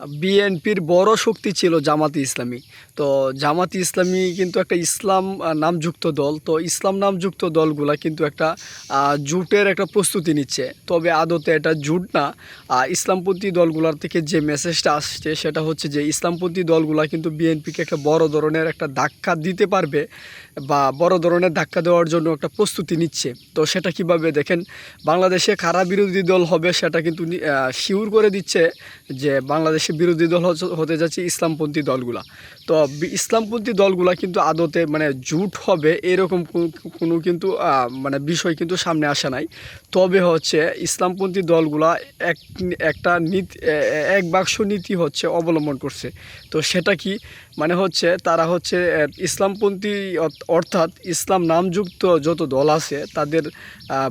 বিএনপির বড় শক্তি ছিল জামাতি ইসলামী। তো জামাতি ইসলামী কিন্তু একটা ইসলাম নামযুক্ত দল। তো ইসলাম নামযুক্ত দলগুলা কিন্তু একটা জুটের একটা প্রস্তুতি নিচ্ছে। তবে আদতে এটা জুট না। ইসলামপন্থী দলগুলোর থেকে যে মেসেজটা আসছে সেটা হচ্ছে যে ইসলামপন্থী দলগুলা কিন্তু বিএনপিকে একটা বড় ধরনের একটা ধাক্কা দিতে পারবে বা বড় ধরনের ধাক্কা দেওয়ার জন্য একটা প্রস্তুতি নিচ্ছে। তো সেটা কীভাবে দেখেন, বাংলাদেশে কারা বিরোধী দল হবে সেটা কিন্তু শিউর করে দিচ্ছে যে বাংলাদেশে বিরোধী দল হতে যাচ্ছে ইসলামপন্থী দলগুলা। তো ইসলামপন্থী দলগুলা কিন্তু আদতে মানে জুট হবে এরকম কোনো কিন্তু মানে বিষয় কিন্তু সামনে আসে নাই। তবে হচ্ছে ইসলামপন্থী দলগুলা এক একটা নীতি এক বাক্স নীতি হচ্ছে অবলম্বন করছে। তো সেটা কি? মানে হচ্ছে তারা হচ্ছে ইসলামপন্থী অর্থাৎ ইসলাম নামযুক্ত যত দল আছে তাদের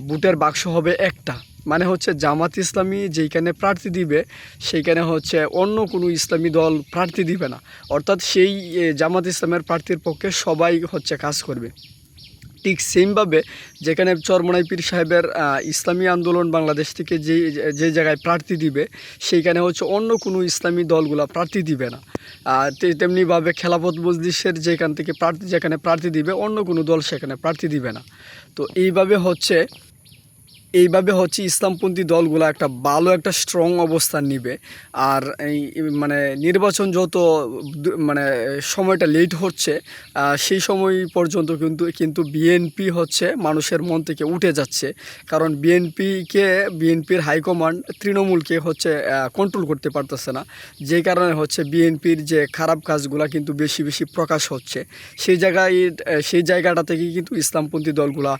বুটের বাক্স হবে একটা। মানে হচ্ছে জামাত ইসলামী যেইখানে প্রার্থী দিবে, সেইখানে হচ্ছে অন্য কোনো ইসলামী দল প্রার্থী দিবে না। অর্থাৎ সেই জামাত ইসলামের প্রার্থীর পক্ষে সবাই হচ্ছে কাজ করবে। ঠিক সেমভাবে যেখানে চরমনাই পীর সাহেবের ইসলামী আন্দোলন বাংলাদেশ থেকে যে যে জায়গায় প্রার্থী দিবে, সেইখানে হচ্ছে অন্য কোনো ইসলামী দলগুলা প্রার্থী দিবে না। তেমনিভাবে খেলাফত মজলিসের যেখান থেকে প্রার্থী, যেখানে প্রার্থী দিবে, অন্য কোনো দল সেখানে প্রার্থী দিবে না। তো এইভাবে হচ্ছে এইভাবে হচ্ছে ইসলামপন্থী দলগুলো একটা ভালো একটা স্ট্রং অবস্থান নিবে। আর এই মানে নির্বাচন যত মানে সময়টা লেট হচ্ছে সেই সময় পর্যন্ত কিন্তু কিন্তু বিএনপি হচ্ছে মানুষের মন থেকে উঠে যাচ্ছে। কারণ বিএনপিকে বিএনপির হাইকমান্ড তৃণমূলকে হচ্ছে কন্ট্রোল করতে পারতেছে না। যে কারণে হচ্ছে বিএনপির যে খারাপ কাজগুলো কিন্তু বেশি বেশি প্রকাশ হচ্ছে। সেই জায়গায় সেই জায়গাটা থেকে কিন্তু ইসলামপন্থী দলগুলা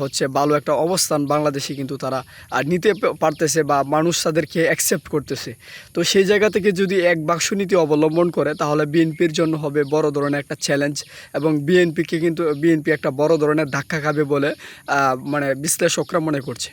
হচ্ছে ভালো একটা অবস্থান বাংলাদেশে কিন্তু তারা আর নিতে পারতেছে বা মানুষ তাদেরকে অ্যাকসেপ্ট করতেছে। তো সেই জায়গা থেকে যদি এক বাক্স নীতি অবলম্বন করে, তাহলে বিএনপির জন্য হবে বড় ধরনের একটা চ্যালেঞ্জ এবং বিএনপিকে কিন্তু, বিএনপি একটা বড় ধরনের ধাক্কা খাবে বলে মানে বিশ্লেষকরা মনে করছে।